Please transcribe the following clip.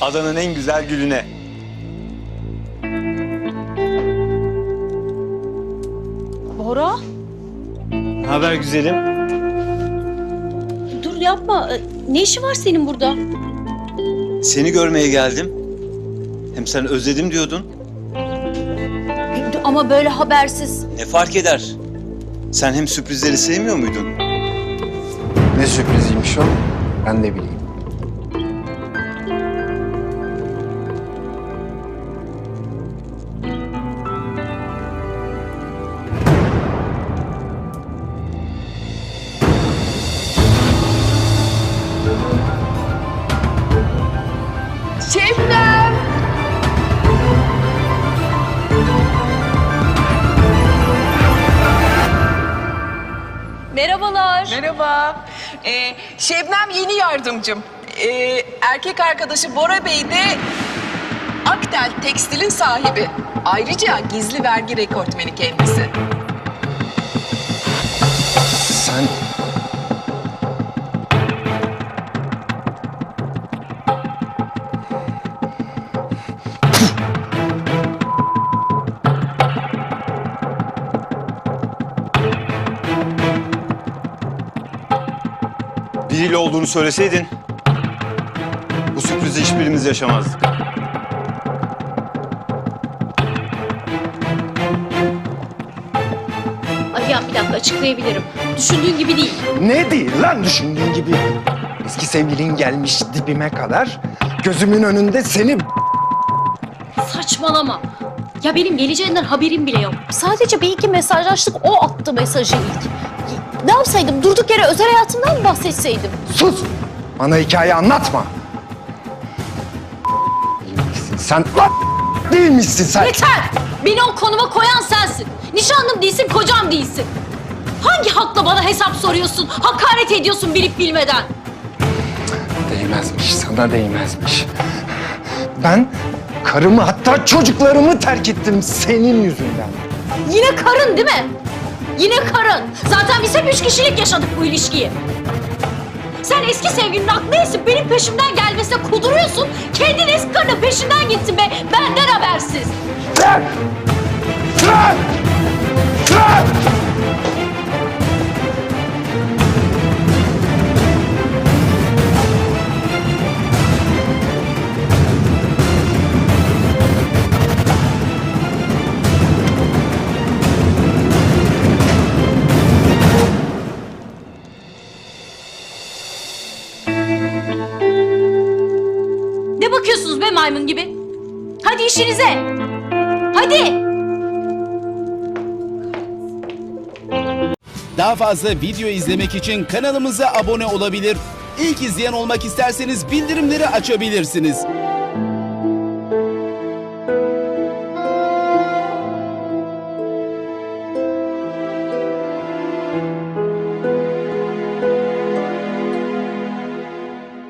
Adanın en güzel gülüne. Bora Ne haber güzelim? dur yapma. Ee, Ne işi var senin burada? Seni görmeye geldim. Hem sen özledim diyordun. Ama böyle habersiz. Ne fark eder? Sen hem sürprizleri sevmiyor muydun? Ne sürpriziymiş o? Ben de bileyim. Merhabalar. Merhaba. Ee, Şebnem yeni yardımcım. Ee, erkek arkadaşı Bora Bey de Aktel Tekstil'in sahibi. Ayrıca gizli vergi rekortmeni kendisi. Biriyle olduğunu söyleseydin bu sürprizi hiçbirimiz yaşamazdık. Aliyan bir dakika açıklayabilirim. Düşündüğün gibi değil. Ne değil lan düşündüğün gibi? Eski sevgilin gelmiş dibime kadar. Gözümün önünde seni... Saçmalama. Ya benim geleceğinden haberim bile yok. Sadece bir iki mesajlaştık. O attı mesajı ilk. Ne yapsaydım? Durduk yere özel hayatımdan mı bahsetseydim? Sus! Bana hikaye anlatma. Değilmişsin sen. Lan! Değilmişsin sen. Yeter! Beni o konuma koyan sensin. Nişanlım değilsin, kocam değilsin. Hangi hakla bana hesap soruyorsun? Hakaret ediyorsun bilip bilmeden. Değmezmiş, sana değmezmiş. Ben karımı hatta çocuklarımı terk ettim senin yüzünden. Yine karın değil mi? Yine karın. Zaten biz hep üç kişilik yaşadık bu ilişkiyi. Sen eski sevgilinin aklına esip benim peşimden gelmesine kuduruyorsun. Kendin eski karının peşinden gitsin be. Benden habersiz. Lan! Lan! Lan! Ne bakıyorsunuz be maymun gibi? Hadi işinize. Hadi. Daha fazla video izlemek için kanalımıza abone olabilir. İlk izleyen olmak isterseniz bildirimleri açabilirsiniz.